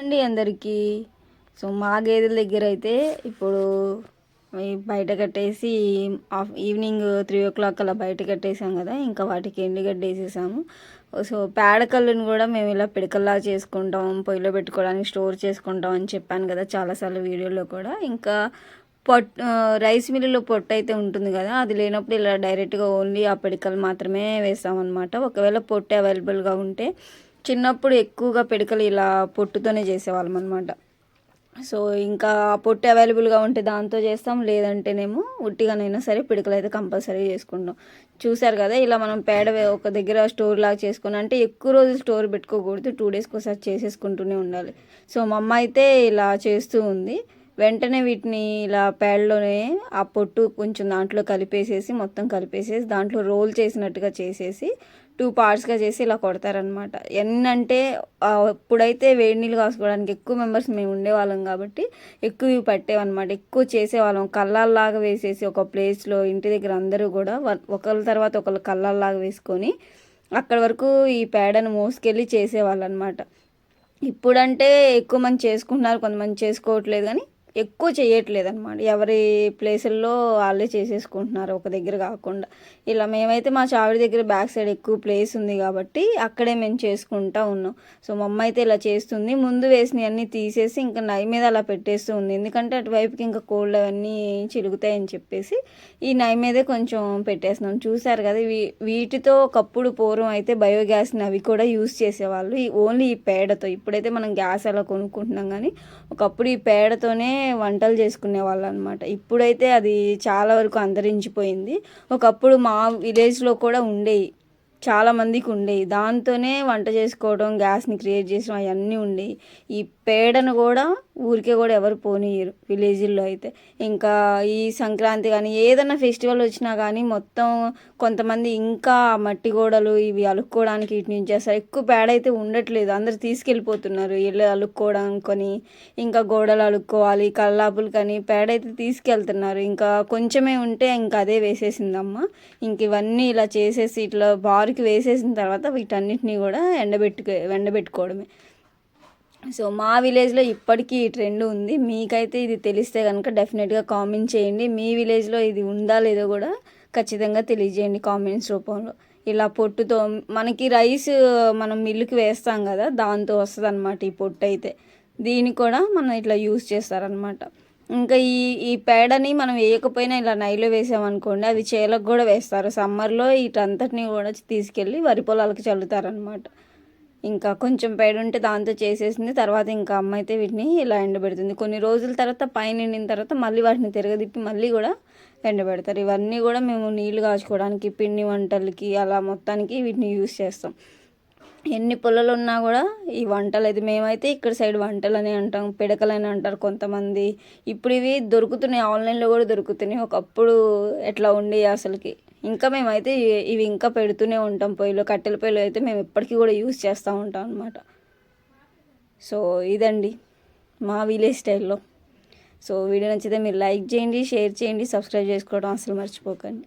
అండి అందరికీ. సో మా గేదెల దగ్గర అయితే ఇప్పుడు బయట కట్టేసి of evening three o'clock అలా బయట కట్టేసాం కదా ఇంకా వాటికి ఎండుగడ్డ వేసేసాము. సో పేడకల్లుని కూడా మేము ఇలా పిడకల్లా చేసుకుంటాం పొయ్యిలో పెట్టుకోవడానికి స్టోర్ చేసుకుంటాం అని చెప్పాను కదా చాలాసార్లు వీడియోలో కూడా. ఇంకా పొట్ రైస్ మిల్లులో పొట్టు అయితే ఉంటుంది కదా అది లేనప్పుడు ఇలా డైరెక్ట్గా ఓన్లీ ఆ పిడకలు మాత్రమే వేస్తామన్నమాట. ఒకవేళ పొట్టు అవైలబుల్గా ఉంటే చిన్నప్పుడు ఎక్కువగా పిడకలు ఇలా పొట్టుతోనే చేసేవాళ్ళం అనమాట సో ఇంకా ఆ పొట్టు అవైలబుల్గా ఉంటే దాంతో చేస్తాం. లేదంటేనేమో ఉట్టిగానైనా సరే పిడకలు అయితే కంపల్సరీ చేసుకుంటాం. చూసారు కదా ఇలా మనం పేడ ఒక దగ్గర స్టోర్ లాగా చేసుకుని అంటే ఎక్కువ రోజులు స్టోర్ పెట్టుకోకూడదు. టూ డేస్కి ఒకసారి చేసేసుకుంటూనే ఉండాలి. సో మా అమ్మ అయితే ఇలా చేస్తూ ఉంది. వెంటనే వీటిని ఇలా పేడలోనే ఆ పొట్టు కొంచెం దాంట్లో కలిపేసేసి మొత్తం కలిపేసేసి దాంట్లో రోల్ చేసినట్టుగా చేసేసి టూ పార్ట్స్గా చేసి ఇలా కొడతారనమాట ఎన్నంటే ఎప్పుడైతే ఇప్పుడైతే వేడి నీళ్ళు కాసుకోవడానికి ఎక్కువ మెంబర్స్ మేము ఉండేవాళ్ళం కాబట్టి ఎక్కువ ఇవి పట్టేవన్నమాట. ఎక్కువ చేసేవాళ్ళం. కళ్ళల్లాగా వేసేసి ఒక ప్లేస్లో ఇంటి దగ్గర అందరూ కూడా ఒకళ్ళ తర్వాత ఒకళ్ళు కళ్ళాల్లాగా వేసుకొని అక్కడి వరకు ఈ పేడను మోసుకెళ్ళి చేసేవాళ్ళు అనమాట ఇప్పుడంటే ఎక్కువ మంది చేసుకుంటున్నారు కొంతమంది చేసుకోవట్లేదు కానీ ఎక్కువ చేయట్లేదు అనమాట ఎవరి ప్లేసుల్లో వాళ్ళే చేసేసుకుంటున్నారు ఒక దగ్గర కాకుండా. ఇలా మేమైతే మా చావిడి దగ్గర బ్యాక్ సైడ్ ఎక్కువ ప్లేస్ ఉంది కాబట్టి అక్కడే మేము చేసుకుంటా ఉన్నాం. సో మా అమ్మ అయితే ఇలా చేస్తుంది. ముందు వేసినవన్నీ తీసేసి ఇంకా నై మీద అలా పెట్టేస్తూ ఉంది. ఎందుకంటే అటువైపుకి ఇంకా కోల్డ్ అవన్నీ చిలుగుతాయని చెప్పేసి ఈ నై మీదే కొంచెం పెట్టేస్తున్నాం. చూసారు కదా వీ వీటితో ఒకప్పుడు పూర్వం అయితే బయోగ్యాస్ని అవి కూడా యూస్ చేసేవాళ్ళు. ఈ ఓన్లీ ఈ పేడతో. ఇప్పుడైతే మనం గ్యాస్ అలా కొనుక్కుంటున్నాం కానీ ఒకప్పుడు ఈ పేడతోనే వంటలు చేసుకునే వాళ్ళు అనమాట ఇప్పుడైతే అది చాలా వరకు అంతరించిపోయింది. ఒకప్పుడు మా విలేజ్లో కూడా ఉండేవి చాలా మందికి ఉండేవి దాంతోనే వంట చేసుకోవడం గ్యాస్ని క్రియేట్ చేసడం అవన్నీ ఉండేవి ఈ పేడను కూడా ఊరికే కూడా ఎవరు పోనీయరు విలేజ్లో అయితే. ఇంకా ఈ సంక్రాంతి కానీ ఏదైనా ఫెస్టివల్ వచ్చినా కానీ మొత్తం కొంతమంది ఇంకా మట్టి గోడలు ఇవి అలుక్కోవడానికి ఇటు నుంచి చేస్తారు ఎక్కువ పేడ అయితే ఉండట్లేదు. అందరు తీసుకెళ్ళిపోతున్నారు ఇళ్ళు అలుక్కోవడానికి ఇంకా గోడలు అలుక్కోవాలి కల్లాపులు కానీ పేడ అయితే తీసుకెళ్తున్నారు. ఇంకా కొంచెమే ఉంటే ఇంకా అదే వేసేసిందమ్మ. ఇంక ఇవన్నీ ఇలా చేసేసి ఇట్లా బారుకి వేసేసిన తర్వాత వీటన్నిటిని కూడా ఎండబెట్టుకో ఎండబెట్టుకోవడమే. సో మా విలేజ్లో ఇప్పటికీ ఈ ట్రెండ్ ఉంది. మీకైతే ఇది తెలిస్తే కనుక డెఫినెట్గా కామెంట్ చేయండి. మీ విలేజ్లో ఇది ఉందా లేదో కూడా ఖచ్చితంగా తెలియజేయండి కామెంట్స్ రూపంలో. ఇలా పొట్టుతో మనకి రైస్ మనం మిల్లుకి వేస్తాం కదా దాంతో వస్తుంది అనమాట ఈ పొట్టు అయితే దీన్ని కూడా మనం ఇట్లా యూస్ చేస్తారనమాట ఇంకా ఈ ఈ పేడని మనం వేయకపోయినా ఇలా నైలో వేసామనుకోండి అవి చేలకు కూడా వేస్తారు. సమ్మర్లో వీటంతటిని కూడా తీసుకెళ్ళి వరి పొలాలకు చల్లుతారనమాట ఇంకా కొంచెం పేడ ఉంటే దాంతో చేసేసింది. తర్వాత ఇంకా అమ్మ అయితే వీటిని ఇలా ఎండబెడుతుంది. కొన్ని రోజుల తర్వాత పైన ఎండిన తర్వాత మళ్ళీ వాటిని తిరగదిప్పి మళ్ళీ కూడా ఎండబెడతారు. ఇవన్నీ కూడా మేము నీళ్ళు కాచుకోవడానికి పిండి వంటలకి అలా మొత్తానికి వీటిని యూస్ చేస్తాం. ఎన్ని పొలాలు ఉన్నా కూడా ఈ వంటలు అయితే మేమైతే ఇక్కడ సైడ్ వంటలు అని అంటాం పిడకలని అంటారు కొంతమంది. ఇప్పుడు ఇవి దొరుకుతున్నాయి ఆన్లైన్లో కూడా దొరుకుతున్నాయి. ఒకప్పుడు ఎట్లా ఉండే అసలుకి? ఇంకా మేమైతే ఇవి- ఇవి ఇంకా పెడుతూనే ఉంటాం పొయ్యిలో కట్టెల పొయ్యిలో అయితే మేము ఎప్పటికీ కూడా యూస్ చేస్తూ ఉంటాం అనమాట సో ఇదండి మా విలేజ్ స్టైల్లో. సో వీడియో నచ్చితే మీరు లైక్ చేయండి షేర్ చేయండి సబ్స్క్రైబ్ చేసుకోవడం అసలు మర్చిపోకండి.